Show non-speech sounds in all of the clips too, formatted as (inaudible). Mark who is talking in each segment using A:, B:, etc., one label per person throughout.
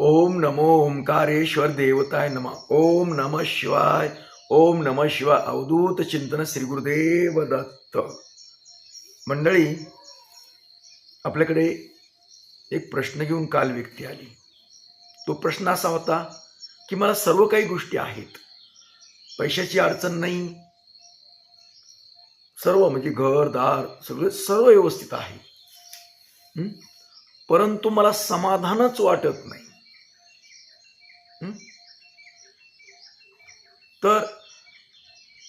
A: ओम नमो ओंकारेश्वर देवताय नम। ओम नम शिवाय। ओम नम शिवाय। अवधूत चिंतन श्री गुरुदेव दत्त। मंडळी आपल्याकडे एक प्रश्न घेऊन काल व्यक्ती आली. तो प्रश्न असा होता की मला सर्व काही गोष्टी आहेत. पैशाची अडचण नाही. सर्व म्हणजे घर दार सगळं सर्व व्यवस्थित आहे. परंतु मला समाधानच वाटत नाही. तर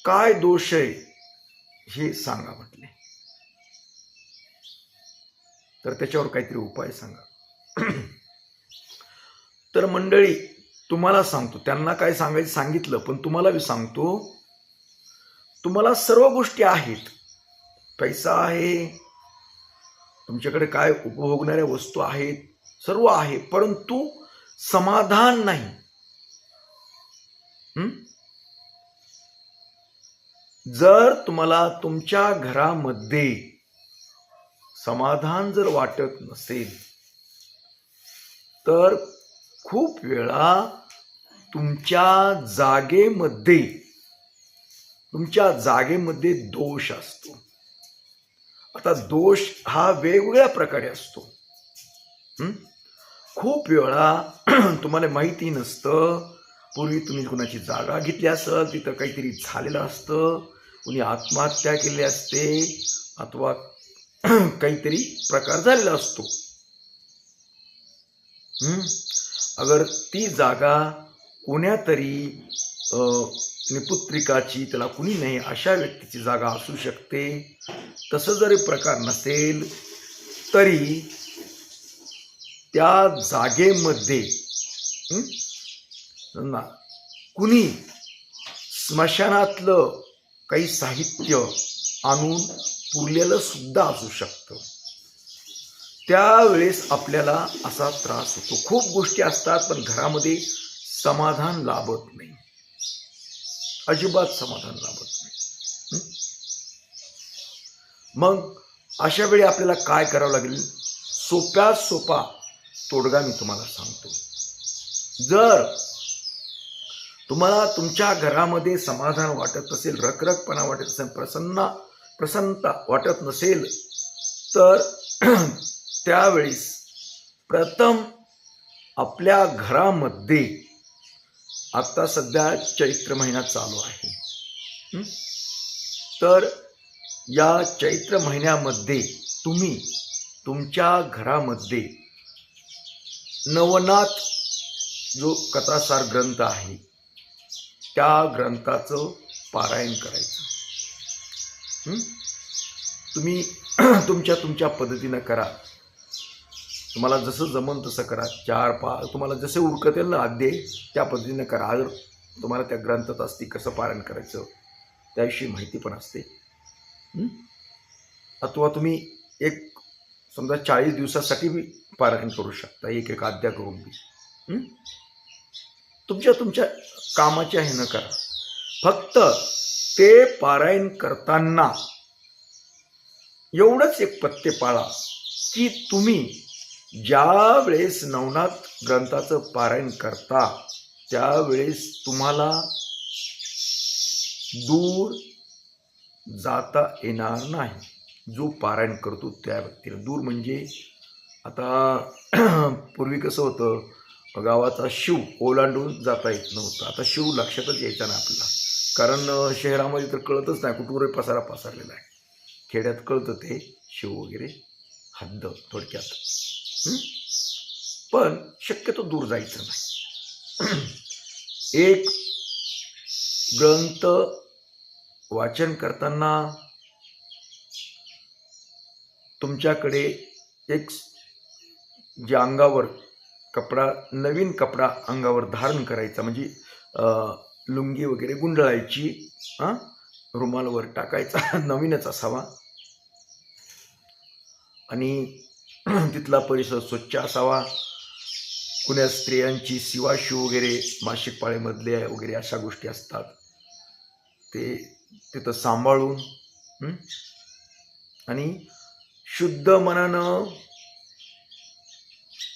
A: काय दोष आहे हे सांगा म्हटले. तर त्याच्यावर काहीतरी उपाय सांगा. (clears throat) तर मंडळी तुम्हाला सांगतो त्यांना काय सांगायचं सांगितलं पण तुम्हाला मी सांगतो तुम्हाला सर्व गोष्टी आहेत. पैसा आहे तुमच्याकडे काय उपभोगणाऱ्या वस्तू आहेत सर्व आहे परंतु समाधान नाही. जर तुम्हाला तुमच्या घरामध्ये समाधान जर वाटत नसेल तर खूप वेळा तुमच्या जागेमध्ये तुमच्या जागेमध्ये दोष असतो. आता दोष हा वेगवेगळ्या प्रकारे असतो. खूप वेळा (clears throat) तुम्हाला माहिती नसतं पूर्वी तुम्ही कुणाची जागा घेतली असेल तिथं काहीतरी झालेलं असतं कुणी आत्महत्या केली असते अथवा (clears throat) काहीतरी प्रकार झालेला असतो. अगर ती जागा कोण्यातरी अं, निपुत्रिकाची त्याला कुणी नाही अशा व्यक्तीची जागा असू शकते. तसं जरी प्रकार नसेल तरी त्या जागेमध्ये ना कुणी स्मशानातलं काही साहित्य आणून पुरलेलं सुद्धा असू शकतं. त्यावेळेस आपल्याला असा त्रास होतो. खूप गोष्टी असतात पण घरामध्ये समाधान लाभत नाही. अजिबात समाधान लाभत नाही. मग अशा वेळी आपल्याला काय करावं लागेल? सोप्यात सोपा तोडगा मी तुम्हाला सांगतो. जर तुम्हाला तुमच्या घरामध्ये समाधान वाटत असेल रखरखपणा वाटत असेल प्रसन्न प्रसन्नता वाटत नसेल तर (clears throat) त्यावेळेस प्रथम आपल्या घरामध्ये आत्ता सध्या चैत्र महिना चालू आहे. तर या चैत्र महिन्यामध्ये तुम्ही तुमच्या घरामध्ये नवनाथ जो कथासार ग्रंथ आहे त्या ग्रंथाचं पारायण करायचं. तुम्ही (clears throat) तुमच्या तुमच्या पद्धतीनं करा. तुम्हाला जसं जमन तसं करा. चार पा तुम्हाला जसे उरकत येईल ना अध्याय त्या पद्धतीनं करा. जर तुम्हाला त्या ग्रंथात असते कसं पारायण करायचं त्याविषयी माहिती पण असते. अथवा तुम्ही एक समजा चाळीस दिवसासाठी बी पारायण करू शकता. एक एक अध्याय करून बी. तुमच्या तुमच्या कामाच्या ह्यानं करा. फक्त ते पारायण करताना एवढंच एक पत्ते पाळा की तुम्ही ज्या वेळेस नवनाथ ग्रंथाचं पारायण करता त्यावेळेस तुम्हाला दूर जाता येणार नाही. जो पारायण करतो त्या व्यक्तीला. दूर म्हणजे आता (clears throat) पूर्वी कसं होतं गावाचा शिव ओलांडून जाता येत नव्हता. आता शिव लक्षातच यायचा नाही आपल्याला. कारण शहरामध्ये तर कळतच नाही कुठूनही पसारा पसरलेला आहे. खेड्यात कळतं ते शिव वगैरे हद्द थोडक्यात. पण शक्यतो दूर जायचं नाही. एक ग्रंथ वाचन करताना तुमच्याकडे एक जे अंगावर कपडा नवीन कपडा अंगावर धारण करायचा. म्हणजे लुंगी वगैरे गुंडळायची हां रुमालवर टाकायचा (laughs) नवीनच असावा. आणि (clears throat) तिथला परिसर स्वच्छ असावा. कुण्या स्त्रियांची शिवाशिव वगैरे मासिक पाळीमधले वगैरे अशा गोष्टी असतात. ते तिथं सांभाळून आणि शुद्ध मनानं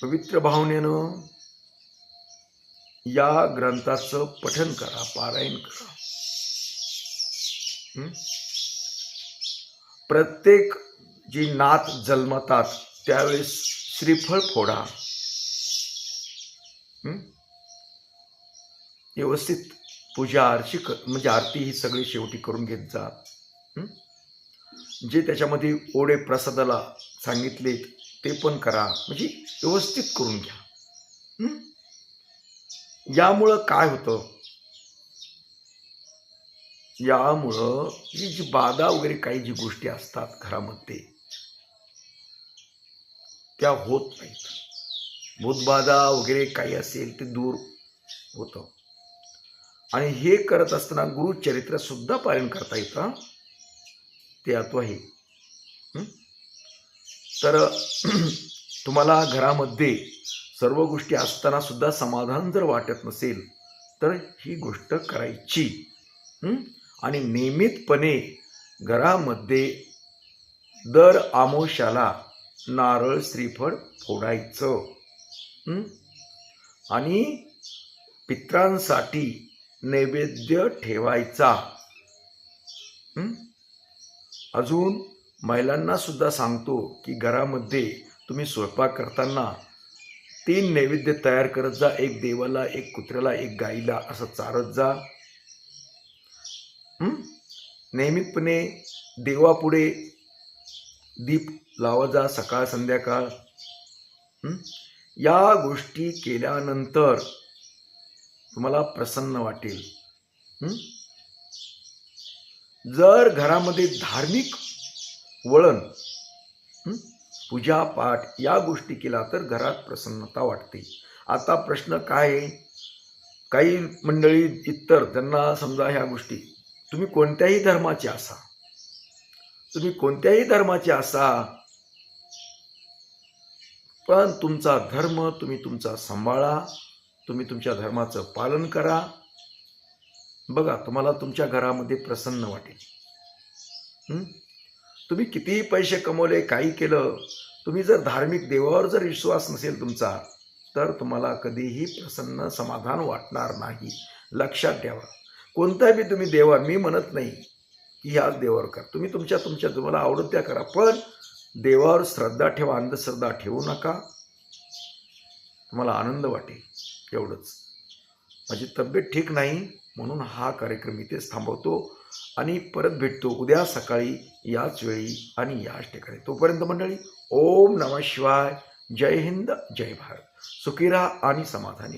A: पवित्र भावनेनं या ग्रंथाचं पठन करा पारायण करा. प्रत्येक जी नात जन्मतात त्यावेळेस श्रीफळ फोडा. व्यवस्थित पूजा आरशी कर म्हणजे आरती ही सगळी शेवटी करून घेत जा. जे त्याच्यामध्ये ओढे प्रसादाला सांगितले ते पण करा. म्हणजे व्यवस्थित करून घ्या. यामुळं काय होतं? यामुळं ही जी बाधा वगैरे काही जी गोष्टी असतात घरामध्ये त्या होत नाहीत. भूतबाधा वगैरे काही असेल ते दूर होतं. आणि हे करत असताना गुरुचरित्र सुद्धा पालन करता येतं. ते यातो आहे तर (clears throat) तुम्हाला घरामध्ये सर्व गोष्टी असताना सुद्धा समाधान जर वाटत नसेल तर ही गोष्ट करायची. आणि नियमितपणे घरामध्ये दर आमोशाला नारळ श्रीफळ फोडायचं. आणि पित्रांसाठी नैवेद्य ठेवायचा. अजून महिलांना सुद्धा सांगतो की घरामध्ये तुम्ही स्वयंपाक करताना तीन नैवेद्य तयार करत जा एक देवाला एक कुत्र्याला एक गाईला असं चारत जा. नियमितपणे देवापुढे दीप लावा जा सकाळ संध्याकाळ. या गोष्टी केल्यानंतर तुम्हाला प्रसन्न वाटेल. जर घरामध्ये धार्मिक वळण. पूजापाठ पूजा पाठ या गोष्टी केला तर घरात प्रसन्नता वाटते. आता प्रश्न काय आहे? काही मंडळी इतर त्यांना समजा ह्या गोष्टी तुम्ही कोणत्याही धर्माचे असा. तुम्ही कोणत्याही धर्माचे असा. पण तुमचा धर्म तुम्ही तुमचा सांभाळा. तुम्ही तुमच्या धर्माचं पालन करा. बघा तुम्हाला तुमच्या घरामध्ये प्रसन्न वाटेल. तुम्ही कितीही पैसे कमवले काही केलं तुम्ही जर धार्मिक देवावर जर विश्वास नसेल तुमचा तर तुम्हाला कधीही प्रसन्न समाधान वाटणार नाही. लक्षात ठेवा. कोणताही तुम्ही देवा मी म्हणत नाही की ह्याच देवावर करा. तुम्ही तुमच्या तुमच्या तुम्हाला आवडत त्या करा. पण देवावर श्रद्धा ठेवा अंधश्रद्धा ठेवू नका. तुम्हाला आनंद वाटेल. एवढंच. माझी तब्येत ठीक नाही म्हणून हा कार्यक्रम इथेच थांबवतो आणि परत भेटतो उद्या सकाळी याच वेळी आणि याच ठिकाणी. तोपर्यंत मंडळी ओम नमः शिवाय. जय हिंद जय भारत. सुखी राहा आणि समाधानी